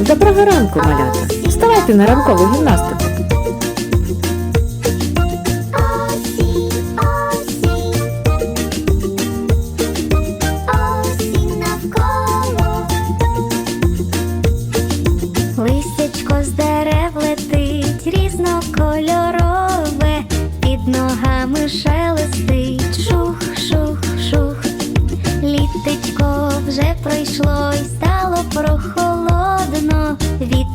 Доброго ранку, малята! Вставайте на ранкову гімнастику. Листячко з дерев летить різнокольорове, під ногами шелестить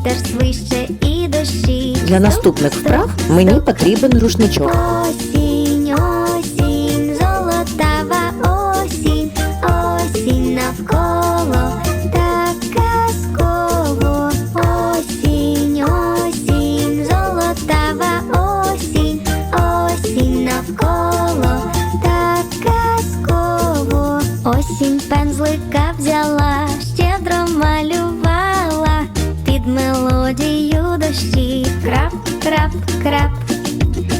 вітер свище і дощі. Для наступних вправ мені потрібен рушничок. Осінь, осінь, золотава осінь, осінь навколо, так казково. Осінь, осінь, золотава осінь, осінь навколо, так казково. Осінь пензлика взяла, Крап, крап.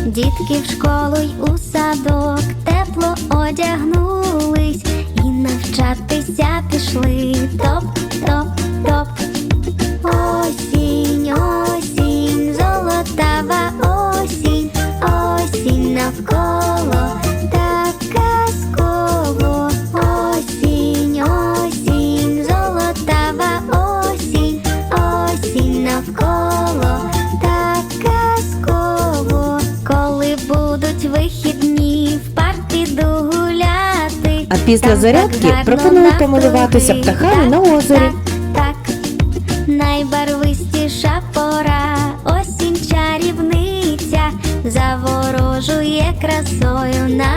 Дітки в школу й у садок тепло одягнулись і навчатися пішли. Топ. А після зарядки пропоную помилуватися птахами на озері. Так, найбарвистіша пора, осінь чарівниця, заворожує красою нас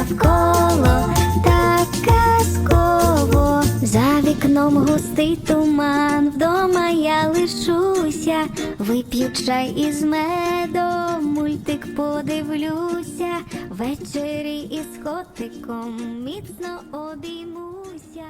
навколо, так казково. За вікном густий туман, вдома я лишуся, вип'ю чай із медом, мультик подивлюся, ввечері із котиком міцно обіймуся.